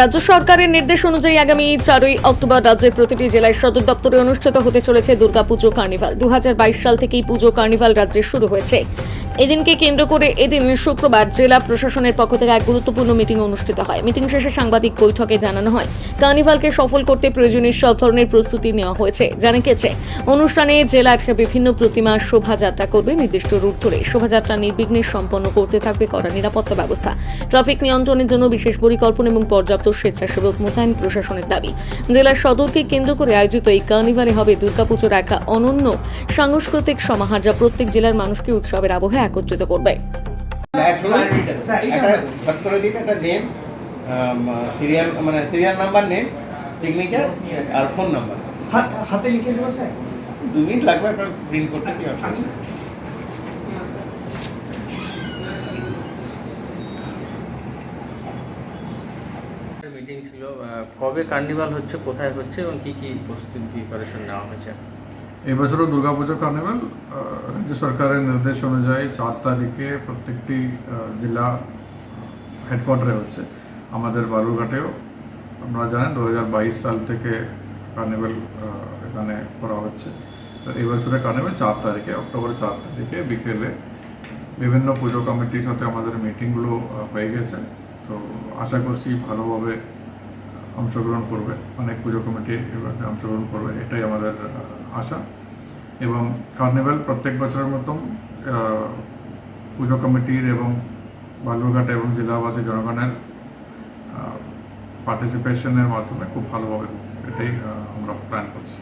রাজ্য সরকারের নির্দেশ অনুযায়ী আগামী চারই অক্টোবর রাজ্যের প্রতিটি জেলায় সদর দপ্তরে অনুষ্ঠিত হতে চলেছে দুর্গাপুজো কার্নিভাল। দু হাজার বাইশ সাল থেকেই পুজো কার্নিভাল রাজ্যে শুরু হয়েছে। এদিনকে কেন্দ্র করে এদিন শুক্রবার জেলা প্রশাসনের পক্ষ থেকে এক গুরুত্বপূর্ণ মিটিং অনুষ্ঠিত হয়। মিটিং শেষে সাংবাদিক বৈঠকে জানানো হয়। কার্নিভালকে সফল করতে প্রয়োজনীয় সব ধরনের প্রস্তুতি নেওয়া হয়েছে। জানা গেছে অনুষ্ঠানে জেলার বিভিন্ন প্রতিমা শোভাযাত্রা করবে নির্দিষ্ট রুট ধরে। শোভাযাত্রা নির্বিঘ্নে সম্পন্ন করতে থাকবে কড়া নিরাপত্তা ব্যবস্থা। ট্রাফিক নিয়ন্ত্রণের জন্য বিশেষ পরিকল্পনা এবং পর্যাপ্ত স্বেচ্ছাসেবক মোতায়েন প্রশাসনের দাবি। জেলার সদরকে কেন্দ্র করে আয়োজিত এই কার্নিভালে হবে দুর্গাপুজোর এক অনন্য সাংস্কৃতিক সমাহার যা প্রত্যেক জেলার মানুষকে উৎসবের আবহে একত্রিত করবে। একটা একটা সিরিয়াল মানে সিরিয়াল নাম্বার নেম সিগনেচার আর ফোন নাম্বার হাতে লিখে দেবো স্যার? দু মিনিট লাগবে আপনার প্রিন্ট করতে কি অসুবিধা? মিটিং ছিল কবে কার্নিভাল হচ্ছে, কোথায় হচ্ছে এবং কি কি প্রস্তুতি প্রিপারেশন নেওয়া হয়েছে? এবছরও দুর্গাপুজো কার্নিভাল রাজ্য সরকারের নির্দেশ অনুযায়ী চার তারিখে প্রত্যেকটি জেলা হেডকোয়ার্টারে হচ্ছে। আমাদের বালুরঘাটেও, আপনারা জানেন দু হাজার বাইশ সাল থেকে কার্নিভাল এখানে করা হচ্ছে। বছরের কার্নিভাল চার তারিখে অক্টোবরের চার তারিখে বিকেলে বিভিন্ন পুজো কমিটির সাথে আমাদের মিটিংগুলো হয়ে গেছে। তো আশা করছি ভালোভাবে অংশগ্রহণ করবে, অনেক পুজো কমিটি এভাবে অংশগ্রহণ করবে, এটাই আমাদের আশা। এবং কার্নিভাল প্রত্যেক বছরের মতন পুজো কমিটির এবং বালুরঘাট এবং জেলাবাসী জনগণের পার্টিসিপেশনের মাধ্যমে খুব ভালোভাবে এটাই আমরা প্ল্যান করছি।